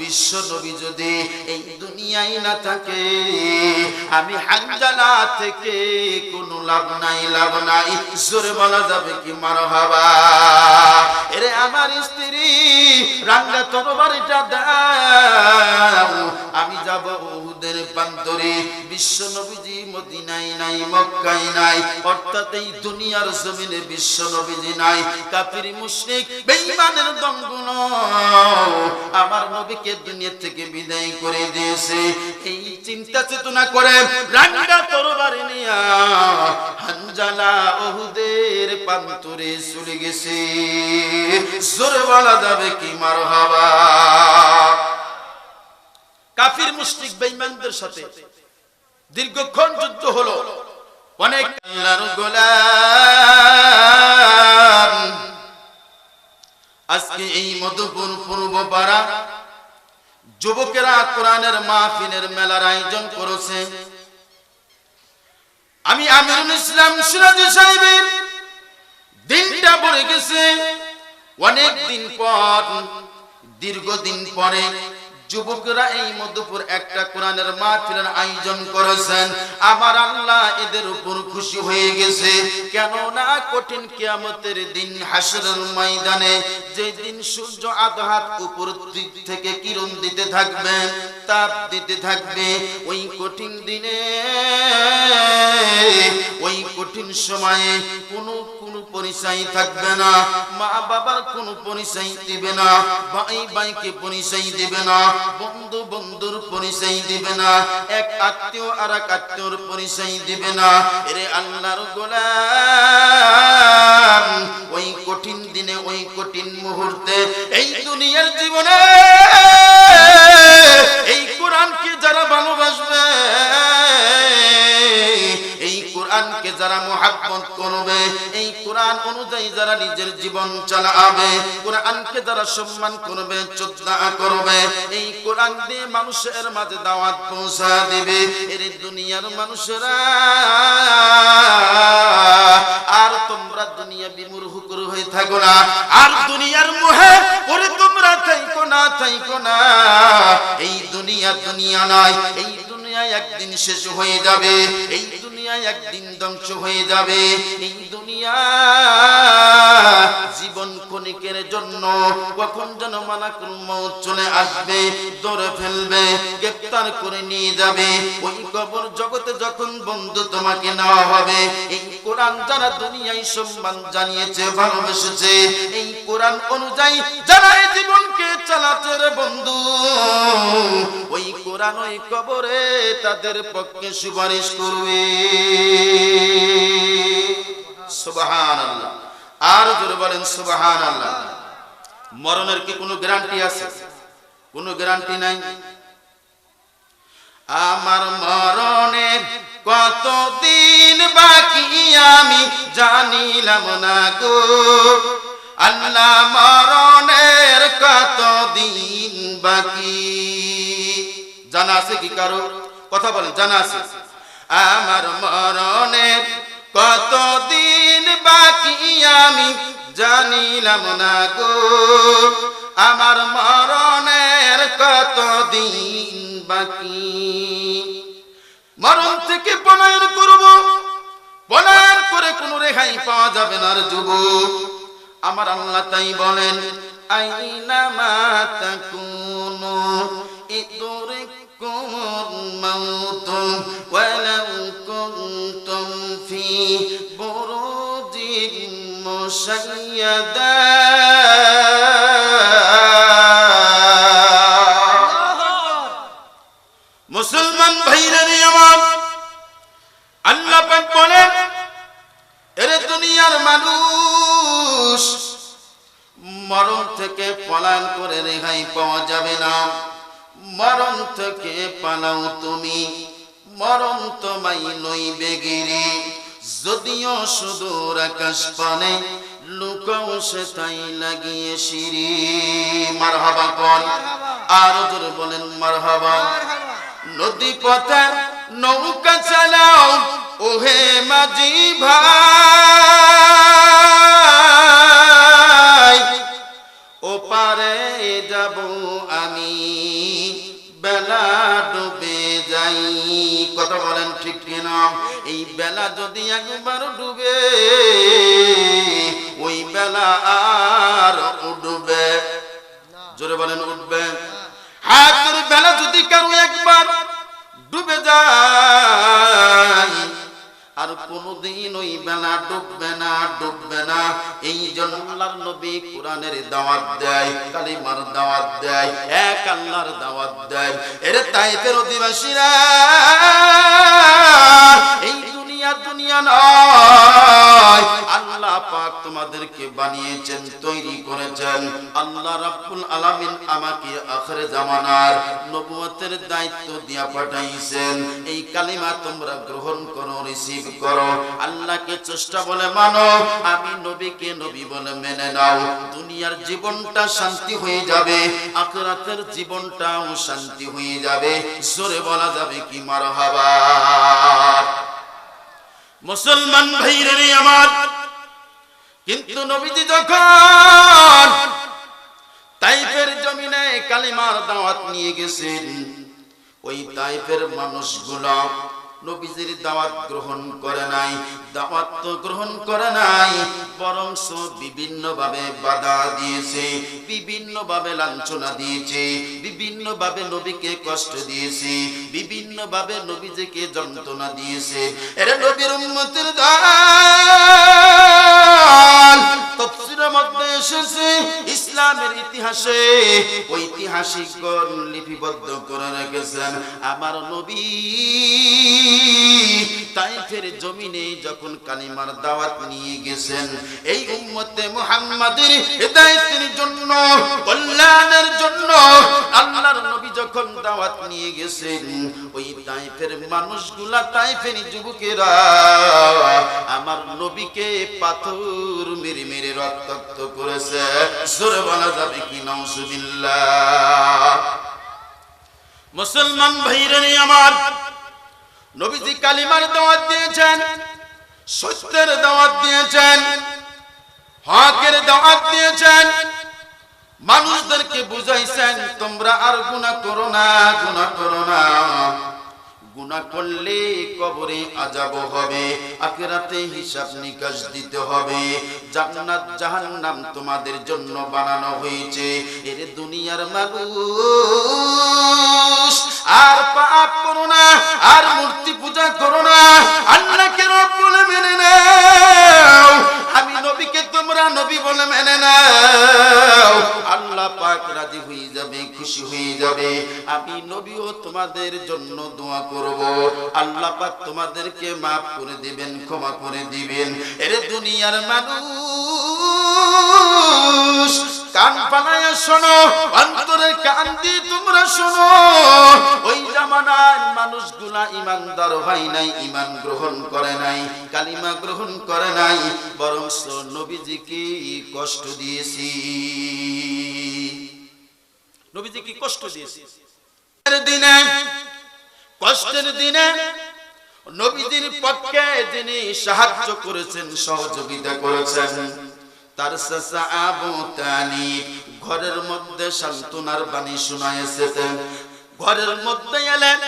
বিশ্ব নবী যদি এই দুনিয়ায় না থাকে, আমি হানজালা থেকে কোনো লাভ নাই লাভ নাই। জোরে বলা যাবে কি মার হাবা এরে আমার স্ত্রী, রাঙ্গা তরবারিটা দাও। আমি যাব ওহুদের প্রান্তরে। বিশ্ব নবীজি মদিনায় নাই মক্কাই নাই। অর্থাৎ এই দুনিয়ার জমিনে বিশ্ব নবীজি নাই। কাফির, মুশরিক, বেঈমানের দঙ্গন আমার নবীকে দুনিয়া থেকে বিদায় করে দিয়েছে। এই চিন্তা চেতনা করে রাঙ্গা তরবারি নিয়া হানজালা ওহুদের প্রান্তরে চলে গেছে। জোরে বলা যাবে কি মারহাবা? কাফির মুশরিক বেঈমানদের সাথে দীর্ঘক্ষণ যুদ্ধ হলো। অনেক আল্লাহর গোলাম। আজকে এই মধুপুর পূর্ব পাড়া যুবকেরা কোরআনের মাহফিলের মেলার আয়োজন করেছে। আমি আমিরুল ইসলাম সিরাজি সাহেবের দিনটা পড়ে গেছে। অনেক দিন পর, দীর্ঘদিন পরে যুবকরা এই মধ্যপুর একটা কোরআনের মাহফিলের আয়োজন করেছেন। আমার আল্লাহ এদের উপর খুশি হয়ে গেছে। কেন না কঠিন কিয়ামতের দিন হাসরের ময়দানে যে দিন সূর্য আধ হাত উপর দিক থেকে কিরণ দিতে থাকবে, তাপ দিতে থাকবে, ওই কঠিন দিনে, ওই কঠিন সময়ে কোনো কোনো পরিচয় থাকবে না। মা বাবার কোনো পরিচয় দিবে না। ভাই ভাইকে পরিচয় দিবে না। বন্ধু বন্ধুর পরিচয় দিবে না। এক আত্মীয় আর এক আত্মীয়র পরিচয় দিবে না। এরে আল্লাহর গোলাম, ওই কঠিন দিনে, ওই কঠিন মুহূর্তে, এই দুনিয়ার জীবনে, এই কোরআনকে যারা ভালোবাসবে কোরআনকে যারা মোহাব্বত করবে, এই কোরআন অনুযায়ী যারা নিজের জীবন চালাবে, কোরআনকে যারা সম্মান করবে চোদ্দা করবে, এই কোরআন দিয়ে মানুষের মাঝে দাওয়াত পৌঁছা দিবে। এর দুনিয়ার মানুষেরা, আর তোমরা দুনিয়া বিমূর হুকুর হয়ে থাকো না। আর দুনিয়ার মোহে, ওরে তোমরা থাইকো না থাইকো না। এই দুনিয়া দুনিয়া নয়, এই দুনিয়া একদিন শেষ হয়ে যাবে। এই দুনিয়া একদিন ধ্বংস হয়ে যাবে। এই দুনিয়া জীবন ক্ষণিকের জন্য কখন যেন মানা কোন চলে আসবে, ধরে ফেলবে, গ্রেপ্তার করে নিয়ে যাবে। ওই কবর জগতে যখন বন্ধু তোমাকে নেওয়া হবে, এই কোরআন যারা দুনিয়ায় সম্মান জানিয়েছে, ভালোবেসেছে, এই কোরআন অনুযায়ী যারা এই জীবনকে চালাচ্ছে বন্ধু, ওই কোরআন ওই কবরে তাদের পক্ষে সুপারিশ করবে। সুবাহান আল্লাহ আর জোরে বলেন সুবাহান আল্লাহ মরণের কি কোনো গ্যারান্টি আছে? কোনো গ্যারান্টি নাই? আমার মরণের কতদিন বাকি আমি জানিলাম না গো। আল্লাহ মরণের কতদিন বাকি? জানা আছে কি কারও? কথা বলেন, জানা আছে। আমার মরণের কতদিন বাকি আমি জানিলাম না গো। আমার মরণের কতদিন বাকি? মরণ থেকে পলায়ন করব পলায়ন করে কোনো রেহাই পাওয়া যাবে না আর যুবক। আমার আল্লাহ তাই বলেন, আইনা মাতা কুনু ইদরিকুমুল মাউত মুশাইয়াদা। মুসলমান ভাইরা আমার, আল্লাহ পাক বলেন, এরে দুনিয়ার মানুষ, মরণ থেকে পলায়ন করে রেহাই পাওয়া যাবে না। মরণ থেকে পালাও তুমি, মরণ তোমায় লইবে গিরি। যদিও সুদূর আকাশ পানে লুকাও সে তাই লাগিয়ে সিঁড়ি। মারহাবা কন? আর জোরে বলেন, মারহাবা। নদী পথে নৌকা চালাও, ওহে মাঝি ভাই। ওপারে যাব বেলা যদি একবার ডুবে, ওই বেলা আর উঠবে। জোরে বলেন, উঠবে। হাতের বেলা যদি কারও একবার ডুবে যায়, আর কোনদিন ওই বেলা ডুববে না ডুববে না। এই জন্য আল্লাহর নবী কোরআনের দাওয়াত দেয়, কালিমার দাওয়াত দেয়, এক আল্লাহর দাওয়াত দেয়। এর তাইফের অধিবাসীরা, এই দুনিয়া দুনিয়া নয়। আল্লাহ পাক তোমাদেরকে বানিয়েছেন, তৈরি করেছেন। আল্লাহ রাব্বুল আলামিন আমাকে আখরে জামানার নবুয়তের দায়িত্ব দিয়া পাঠাইছেন। এই কালিমা তোমরা গ্রহণ করো রিসিভ করো। আল্লাহকে চেষ্টা বলে মানো, আমি নবীকে নবী বলে মেনে নাও। দুনিয়ার জীবনটা শান্তি হয়ে যাবে, আখিরাতের জীবনটাও শান্তি হয়ে যাবে। জোরে বলা যাবে কি মারহাবা? মুসলমান ভাইরে আমার। কিন্তু নবীজি যখন তাইফের জমিনে কালিমার দাওয়াত নিয়ে গেছেন, ওই তাইফের মানুষগুলো নবীজির দাওয়াত গ্রহণ করে নাই। দাওয়াত তো গ্রহণ করে নাই বরং বিভিন্ন ভাবে বাধা দিয়েছে বিভিন্ন ভাবে লাঞ্ছনা দিয়েছে বিভিন্ন ভাবে নবীকে কষ্ট দিয়েছে বিভিন্ন ভাবে নবীজিকে যন্ত্রণা দিয়েছে। এরা নবীর উম্মতের দান তফসিরের মধ্যে এসেছে ইসলামের ইতিহাসে ঐতিহাসিকগণ লিপিবদ্ধ করে রেখেছেন। আমার নবী তাইফের জমিনে যখন কালিমার দাওয়াত নিয়ে গেছেন, এই উম্মতে মুহাম্মাদের হেদায়েতের জন্য, কল্যাণের জন্য যখন দাওয়াত নিয়ে গেছেন, ওই তাইফের মানুষগুলা তাইফের যুবকেরা আমার নবীকে পাথর মেরে মেরে রক্তাক্ত করেছে। জোরে বলা যাবে কি? নওজুবিল্লাহ মুসলমান ভাইরা আমার, নবীজি কালিমার দাওয়াত দিয়েছেন, সত্যের দাওয়াত দিয়েছেন, হকের দাওয়াত দিয়েছেন মানুষদেরকে বুঝাইছেন, তোমরা আর গুনাহ করো না, গুনাহ করো না। গুনাহ করলে কবরে আজাব হবে, আখিরাতে হিসাব নিকাশ দিতে হবে। জান্নাত, জাহান্নাম তোমাদের জন্য বানানো হয়েছে। এর দুনিয়ার মানুষ, আর পাপ করো না, আর মূর্তি পূজা করো না। আল্লাহকে রব বলে মেনে নাও। আমি নবীকে তোমরা নবী বলে মেনে নাও। আল্লাহ পাক রাজি হয়ে যাবে, খুশি হয়ে যাবে। আমি নবীও তোমাদের জন্য দোয়া করব। আল্লাহ পাক তোমাদেরকে মাফ করে দিবেন, ক্ষমা করে দিবেন। এর দুনিয়ার মানুষ, কান পালায় শোনো, অন্তরের কান দিয়ে তোমরা শোনো। ওই জামানার মানুষগুলা ইমানদার হয় নাই, ইমান গ্রহণ করে নাই, কালিমা গ্রহণ করে নাই বরং নবীজিকে কষ্ট দিয়েছি। নবীজিকে কষ্ট দিয়েছি। দিনে, কষ্টের দিনে পক্ষে যিনি সাহায্য করেছেন, সহযোগিতা করেছেন, তার চাচা ঘরের মধ্যে সান্ত্বনার বাণী শোনাইছেন ঘরের মধ্যে এলেন,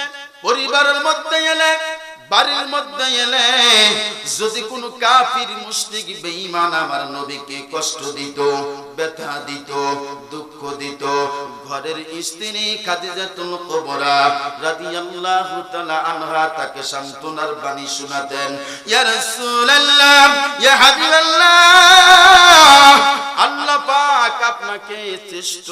পরিবারের মধ্যে এলেন বাড়ির মধ্যে এলে যদি কোনো কাফির, মুশরিক, বেঈমান আমার নবীকে কষ্ট দিত, ব্যথা দিত, দুঃখ দিত, ঘরের স্ত্রী খাদিজাতুল কুবরা রাদিয়াল্লাহু তাআলা আনহা তাকে সান্ত্বনার বাণী শোনাতেন, ইয়া রাসূলুল্লাহ, ইয়া হাবিবাল্লাহ, আল্লাহ পাক আপনাকে শ্রেষ্ঠ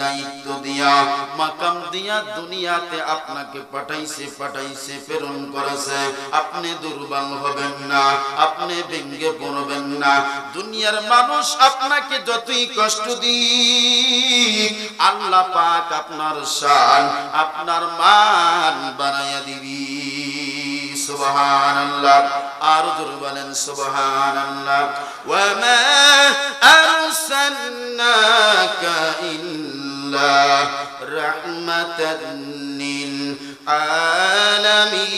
দায়িত্ব দিয়া মাকাম দিয়া দুনিয়াতে আপনাকে পাঠাইছে পাঠাইছে, প্রেরণ করেছে। আপনি দুর্বল হবেন না, আপনি ভেঙ্গে পড়বেন না। দুনিয়ার মানুষ আপনাকে যতই কষ্ট দিক, আল্লাহ পাক আপনার শান, আপনার মান বানাইয়া দিবি। সুবহানাল্লাহ আর জোর বলেন সুবহানাল্লাহ ওয়া মা আরসালনাকা ইল্লা রাহমাতান লিল আলামিন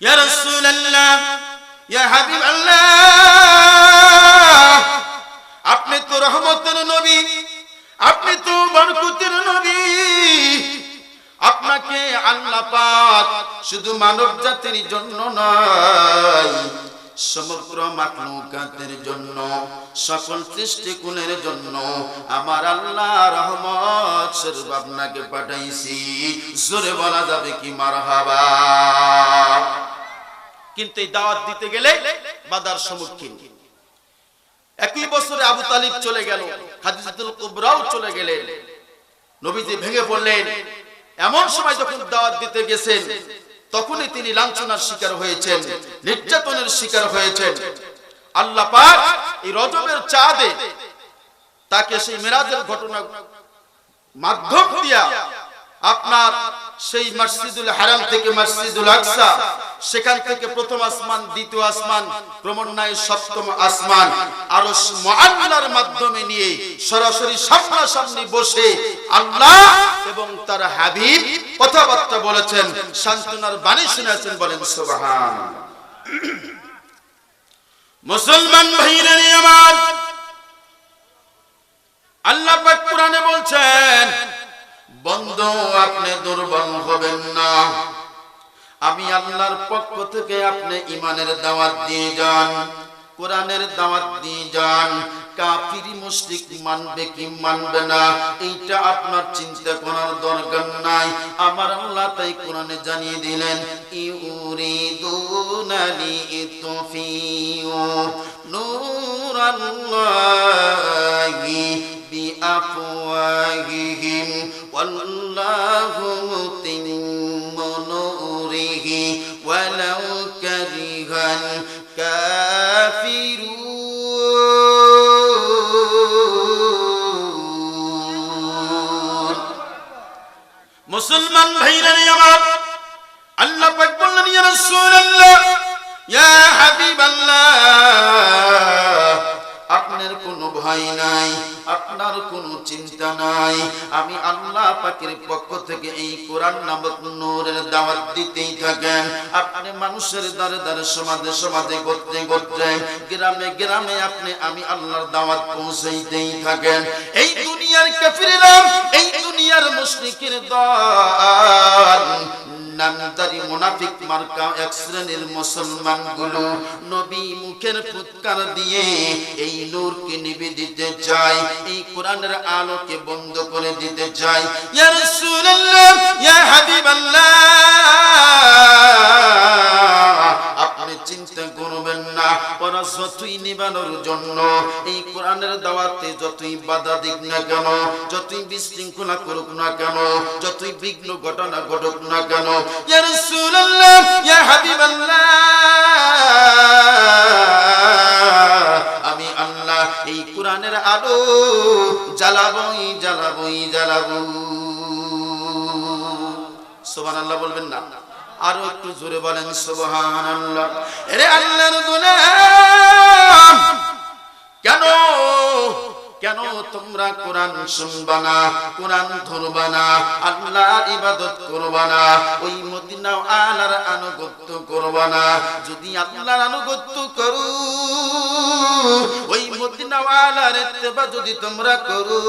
ইয়া রাসূলুল্লাহ ইয়া হাবিবাল্লাহ আপনি তো রহমতের নবী, আপনি তো বরকতের নবী। আপনাকে আল্লাহ পাক শুধু মানব জাতির জন্য নয়, সমগ্র মাখলুকাতের জন্য, সকল সৃষ্টিকুলের জন্য আমার আল্লাহ রহমত স্বরূপ আপনাকে পাঠাইছি। জোরে বলা যাবে কি মারহাবা? কিন্তু এই দাওয়াত দিতে গেলে বাদার সম্মুখীন। একই বছরে আবু তালিব চলে গেল খাদিজাতুল কুবরাও চলে গেলেন। নবীজি ভেঙে পড়লেন। এমন সময় যখন দাওয়াত দিতে গেছেন, তখনই তিনি লাঞ্ছনার শিকার হয়েছেন, নির্যাতনের শিকার হয়েছেন। আল্লাহ পাক এই রজবের চাঁদে তাকে সেই মেরাজের ঘটনা মাধ্যম দিয়া আপনার সেই মসজিদুল হারাম থেকে মসজিদুল আকসা, সেখান থেকে প্রথম আসমান, দ্বিতীয় আসমান, ক্রমান্বয়ে সপ্তম আসমান আরও মুআল্লার মাধ্যমে নিয়ে সরাসরি সামনাসামনি বসে আল্লাহ এবং তার হাবিব কথাবার্তা বলেছেন, সান্ত্বনার বাণী শুনেছেন বলেন সুবহান মুসলমান ভাইরা আমার আল্লাহ পাক কোরআনে বলছেন বন্ধু, আপনি দুর্বল হবেন না। আমি আল্লাহর পক্ষ থেকে আপনি ইমানের দাওয়াত দিয়ে যান, কোরআনের দাওয়াত দিয়ে যান। কাফির, মুশরিক মানবে কি মানবে না, এইটা আপনার চিন্তা করার দরকার নাই। আমার আল্লাহ তাই কোরআনে জানিয়ে দিলেন, ইউরিদুনা লিতুফিউ নূরাল্লাহি বিআফওয়াহিহিম। والله متم نوره ولو كره الكافرون মুসলমান ভাইরা আমার আল্লাহ পাক বললেন ইয়া রাসূলুল্লাহ ইয়া হাবিবাল্লাহ আপনার কোনো ভয় নাই আপনার কোনো চিন্তা নাই। আমি আল্লাহ পাকের পক্ষ থেকে এই কোরআন নামক নূরের দাওয়াত দিতেই থাকেন। আপনি মানুষের দ্বারে দ্বারে, সমাজে সমাজে করতে করতে গ্রামে গ্রামে আপনি, আমি আল্লাহর দাওয়াত পৌঁছাইতেই থাকেন। এই দুনিয়ার কাফিরেরা, এই দুনিয়ার মুশরিকের দল নামদারি মুনাফিক মার্কা এক শ্রেণির নবী মুখের ফুৎকার দিয়ে এই নূরকে নিবে দিতে চায় এই কোরআনের আলোকে বন্ধ করে দিতে চায় ইয়া রাসূলুল্লাহ, ইয়া হাবিবাল্লাহ যতই নিবানোর জন্য, এই কোরআনের দাওয়াতে যতই বাধা দিক না কেন, যতই বিশৃঙ্খলা করুক না কেন, যতই বিঘ্ন ঘটনা ঘটুক না কেন আমি আল্লাহ এই কোরআনের আলো জ্বালাবই জ্বালাবই জ্বালাবো সুবহানাল্লাহ বলবেন না। আরও একটু জোরে বলেন, সুবহানাল্লাহ। আরে কেন কেন তোমরা কোরআন শুনবা না, কোরআন ধরবা না, আল্লাহর ইবাদত করবা না, ওই মদিনা আলার আনুগত্য করবা না? যদি আল্লাহর আনুগত্য করো, ওই মদিনা আলার ইত্তেবা যদি তোমরা করো,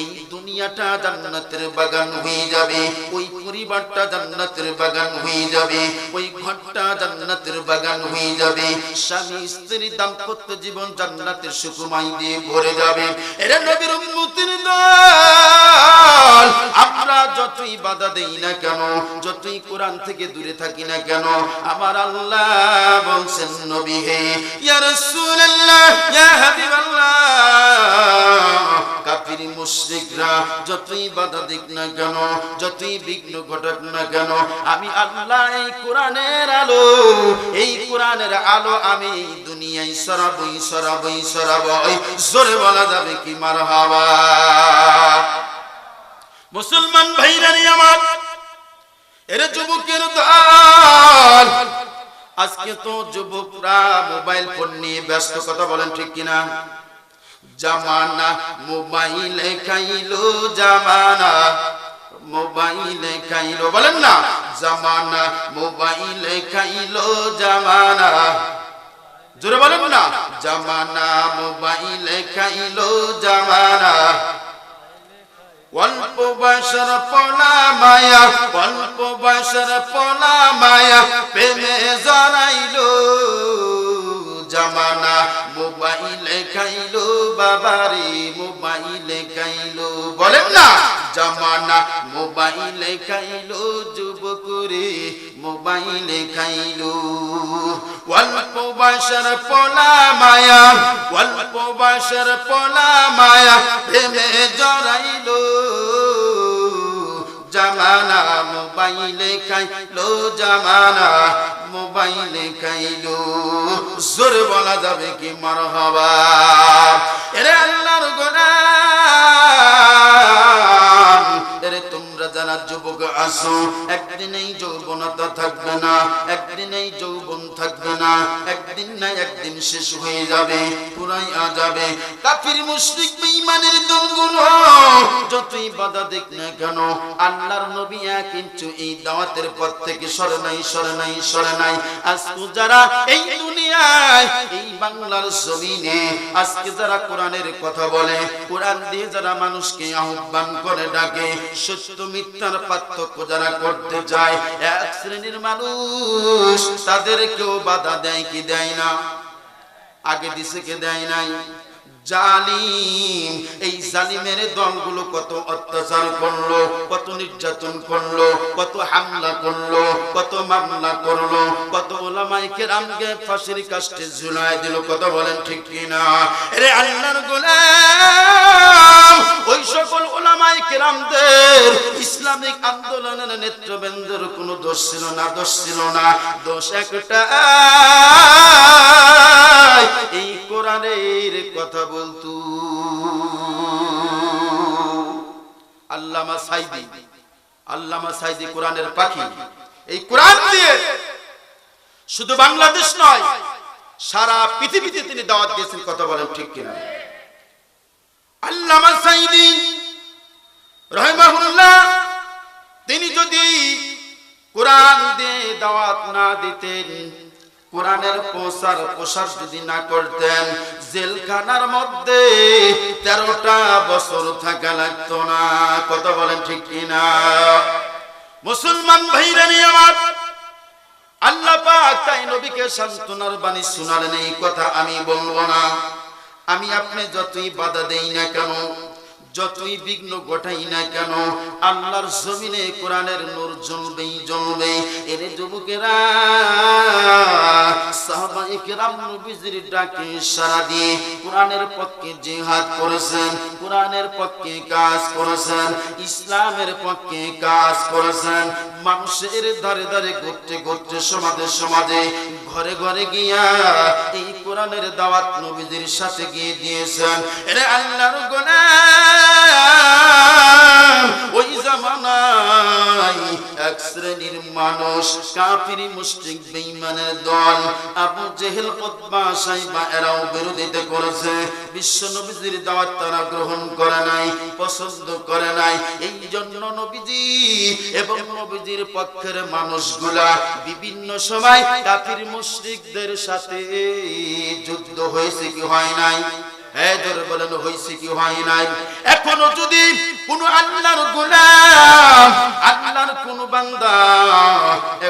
এই দুনিয়াটা জান্নাতের বাগান হয়ে যাবে, ওই পরিবারটা জান্নাতের বাগান হয়ে যাবে, ওই ঘরটা জান্নাতের বাগান হয়ে যাবে। স্বামী স্ত্রী দাম্পত্য জীবন জান্নাতের সুকুমাই দিয়ে ভরে যাবে। এরা নবীর দল, আমরা যতই বাধা দেই না কেন, যতই কোরআন থেকে দূরে থাকি না কেন, আমার আল্লাহ বলছেন, নবী হে, ইয়া রাসূলুল্লাহ, ইয়া হাবিবাল্লাহ, কাফির মুশরিকরা যতই বাধা দিক না কেন, যতই বিঘ্ন ঘটাক না কেন, আমি আল্লাহ এই কোরআনের আলো, এই কোরআনের আলো আমি দুনিয়ায় সরাবই সরাবই সরাবই। জোরে বলা যাবে কি মারহাবা? মুসলমান ভাইরানি আমার, এর যুবকের দল। আজকে তো যুবকরা মোবাইল ফোন নিয়ে ব্যস্ত, কথা বলেন ঠিক কিনা? জামানা মোবাইলে খাইলো জামানা মোবাইলে খাইলো বলেন না জামানা মোবাইলে খাইলো জামানা জোরে বলেন না জামানা মোবাইলে খাইলো জামানা অল্প বয়সের পলা মায়া, অল্প বয়সের পলা মায়া, প্রেমে জড়াইলো, জামানা। বাবারে মোবাইলে খাইলো বলেন না? জামানা মোবাইলে খাইলো যুবকরে মোবাইলে খাইলো অল্প বয়সের পলা মায়া, অল্প বয়সের পলা মায়া প্রেমে জড়াইলো। জামানা মোবাইলে খাইলো জামানা মোবাইলে খাইলো। জোরে বলা যাবে কি মারহাবা? এরে আল্লাহর তোমরা যারা যুবক আসো। একদিন এই যৌবনতা থাকবে না একদিন এই যৌবন থাকবে না, একদিন না একদিন শেষ হয়ে যাবে, পুরাই আ যাবে। কাফির, মুশরিক, বেঈমানের দলগুলো, যতই বাধা দেখ না কেন, আল্লাহর নবী কিন্তু এই দাওয়াতের পথ থেকে সরে নাই সরে নাই সরে নাই। আজকে যারা এই দুনিয়ায়, এই বাংলার জমিনে, আজকে যারা কোরআনের কথা বলে, কোরআন দিয়ে যারা মানুষকে আহ্বান করে ডাকে, সত্য মিথ্যার পার্থক্য যারা করতে চায়, এক শ্রেণির মানুষ তাদেরকেও বাধা দেয় কি দেয় না? আগে দিছে কে দেয় নাই? জালিম। এই জালিমের দলগুলো কত অত্যাচার করল, কত নির্যাতন করল, কত হামলা করল, কত মামলা করল, কত ওলামাই কেরামকে ফাঁসির কাষ্টে ঝুলাই দিল কত বলেন ঠিক কিনা? রে আল্লাহর গোলাম, ওই সকল ওলামাই কেরামদের ইসলামিক আন্দোলনের নেতৃবৃন্দের কোনো দোষ ছিল না, দোষ ছিল না, দোষ একটা এই কোরআনের কথা আল্লামা সাইদি আল্লামা সাইদি কোরআনের পাখি। এই কোরআন দিয়ে শুধু বাংলাদেশ নয়, সারা পৃথিবীতে তিনি দাওয়াত দিয়েছেন, কথা বলেন ঠিক কিনা? আল্লামা সাইদি রহমাহুল্লাহ, তিনি যদি কোরআন দিয়ে দাওয়াত না দিতেন কোরআনের প্রসার প্রসার যদি না করতেন, জেলখানার মধ্যে তেরোটা বছর থাকা লাগতো না। কত বলেন ঠিক কিনা? মুসলমান ভাইরানি আমার আল্লাহ তাই নবীকে সান্ত্বনার বাণী শোনালেন, এই কথা আমি বলব না। আমি আপনি যতই বাধা দেই না কেন যতই বিঘ্ন ঘটাই না কেন, আল্লাহর জমিনে কোরআনের নূর জ্বলবেই জ্বলবে এরে যুবকেরা সাহাবায়ে কেরাম নবীজির ডাকে সারা দিয়ে কোরআনের পক্ষে জিহাদ করেছেন, কোরআনের পক্ষে কাজ করেছেন, ইসলামের পক্ষে কাজ করেছেন। মানুষের ধারে ধারে ঘুরতে ঘুরতে সমাজে সমাজে ঘরে ঘরে গিয়া এই কোরআনের দাওয়াত নবীদের সাথে গিয়ে দিয়েছেন। এরে আল্লাহর গোলাম ওই জামানায় এক শ্রেণির মানুষ, কাফির, মুশরিক বেঈমানের দল, আবু জেহেল সাইবা, এরাও বিরোধিতা করেছে। বিশ্ব দাওয়াত তারা গ্রহণ করে নাই, পছন্দ করে নাই। এই জন্য নবীজি এবং নবীজির পক্ষের মানুষগুলা বিভিন্ন সময় কাফির, মুশরিকদের সাথে যুদ্ধ হয়েছে কি হয় নাই? এই ধরে বলেন, হইছে কি, হয় নাই? এখনও যদি কোন আল্লাহর গোলাম, আল্লাহর কোন বান্দা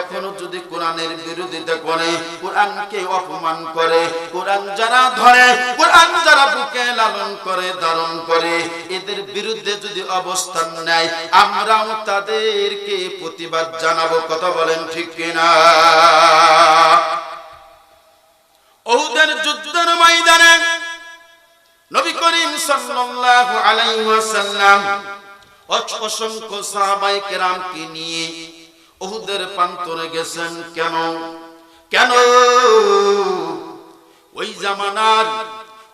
এখনও যদি কোরআনের বিরোধিতা করে, কোরআনকে অপমান করে, কোরআন যারা ধরে, কোরআন যারা বুকে লালন করে করে, এদের বিরুদ্ধে যদি অবস্থান নেয়, আমরাও তাদেরকে প্রতিবাদ জানাব, কথা বলেন ঠিক কিনা? ওহুদের যুদ্ধের ময়দানে নবী করিম সাল্লাল্লাহু আলাইহি ওয়াসাল্লাম অসংখ্য সাহাবায়ে কেরামকে নিয়ে ওহুদের প্রান্তরে গেছেন। কেন? কেন? ওই জামানার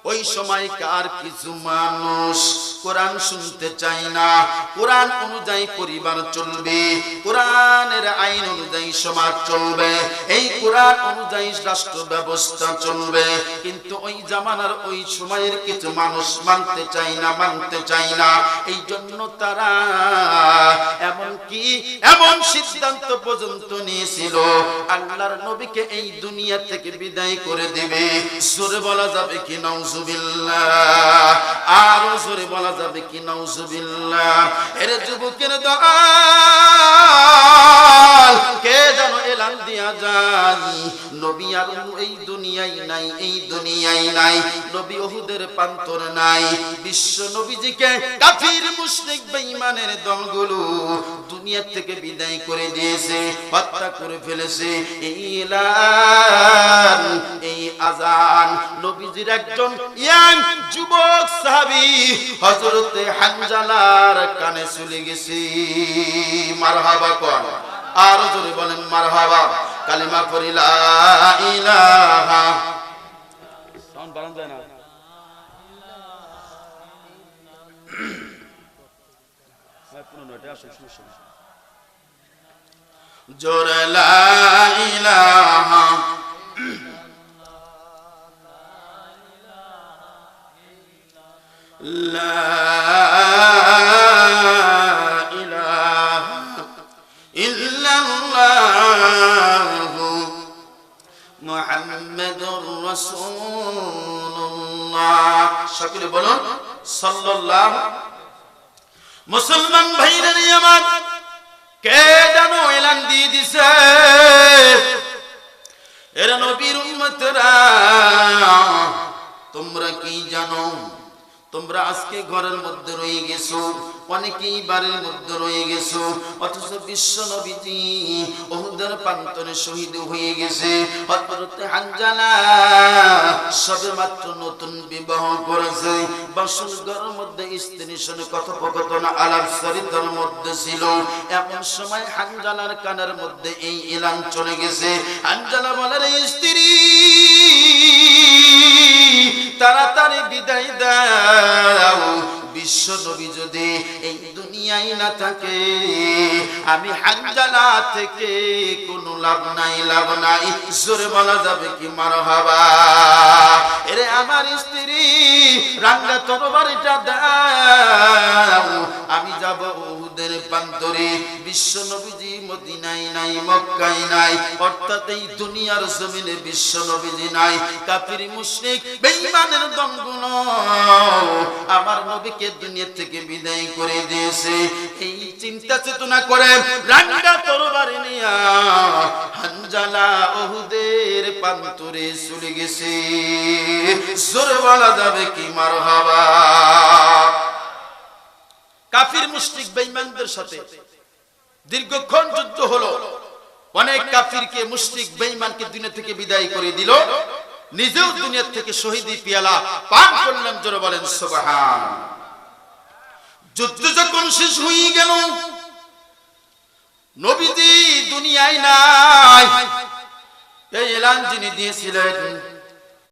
ওই সময়কার কিছু মানুষ কোরআন শুনতে চায় না। কোরআন অনুযায়ী পরিবার চলবে, কোরআনের আইন অনুযায়ী সমাজ চলবে, এই কোরআন অনুযায়ী রাষ্ট্র ব্যবস্থা চলবে। কিন্তু ওই জামানার ওই সময়ের কিছু মানুষ মানতে চায় না, মানতে চায় না। এই জন্য তারা এমন কি এমন সিদ্ধান্ত পর্যন্ত নিয়েছিল, আল্লাহর নবীকে এই দুনিয়া থেকে বিদায় করে দেবে। জোরে বলা যাবে কি নাউজুবিল্লাহ। আরও জোরে বলা যাবে কি নাউজুবিল্লাহ। এর যুবকের দল, কে যেন এলান দিয়া যায়? নবী আর এই দুনিয়ায় নাই, এই দুনিয়ায় নাই। নবী ওহুদের নাই। বিশ্ব নবীজিকে কাফির, মুশরিক, বেঈমানের দলগুলো দুনিয়া থেকে বিদায় করে দিয়েছে, হত্যা করে ফেলেছে। এই এই আজান নবীজির একজন ইয়াং যুবক সাহাবী হযরতে কানে চলে গেছে। মারহাবা কোন। আরও জোরে বলেন মারহাবা। কালিমা পড়ি লা ইলাহা। সাউন্ড বাড়ানো যায় না। জোরে লা ইলাহা। লা সকলে বলুন, সাল্লাল্লাহু মুসলমান ভাইরা আমার কে জানো এলান দিয়ে দিছে? এরা নবীর উম্মতরা, তোমরা কি জানো? তোমরা আজকে ঘরের মধ্যে রয়ে গেছো, অনেকেই বাড়ির মধ্যে রয়ে গেছো, অথচ বিশ্ব নবীজি ওহুদের প্রান্তরে শহীদ হয়ে গেছে। সবে মাত্র নতুন বিবাহ করেছে। বাসন ঘরের মধ্যে স্ত্রীর সঙ্গে কথোপকথন আলাপ চরিত্রের মধ্যে ছিল। এমন সময় হানজালার কানের মধ্যে এই এলান চলে গেছে। হানজালা বলার স্ত্রী তাড়াতাড়ি বিদায় দাও। বিশ্ব নবী যদি এই দুনিয়ায় না থাকে, আমি হানজালা থেকে কোনো লাভ নাই লাভ নাই। জোরে বলা যাবে কি মার হবা এরে আমার স্ত্রী, রাঙ্গা তরবারিটা দাও। আমি যাব উহুদের প্রান্তরে। বিশ্ব নবীজি মদিনায় নাই মক্কাই নাই। অর্থাৎ এই দুনিয়ার জমিনে বিশ্ব নবীজি নাই। কাফির, মুশরিক, বেঈমানের দলগুলো আমার নবীকে দুনিয়া থেকে বিদায় করে দিয়েছে। এই চিন্তা চেতনা করে রাঙ্গা তরবারি নিয়া হানজালা ওহুদের প্রান্তরে চলে গেছে। জোরে যাবে কি মারহাবা? কাফির, মুশরিক, বেঈমানদের সাথে দীর্ঘক্ষণ যুদ্ধ হলো। অনেক কাফিরকে, মুশরিক, বেঈমানকে দুনিয়া থেকে বিদায় করে দিল। নিজেও দুনিয়ার থেকে শহীদি পিয়ালা পান করলেন, জোরে বলেন, সুবহান। যুদ্ধ যখন শেষ হয়ে গেল, নবীজি দুনিয়ায় নাই। এই এলান যিনি দিয়েছিলেন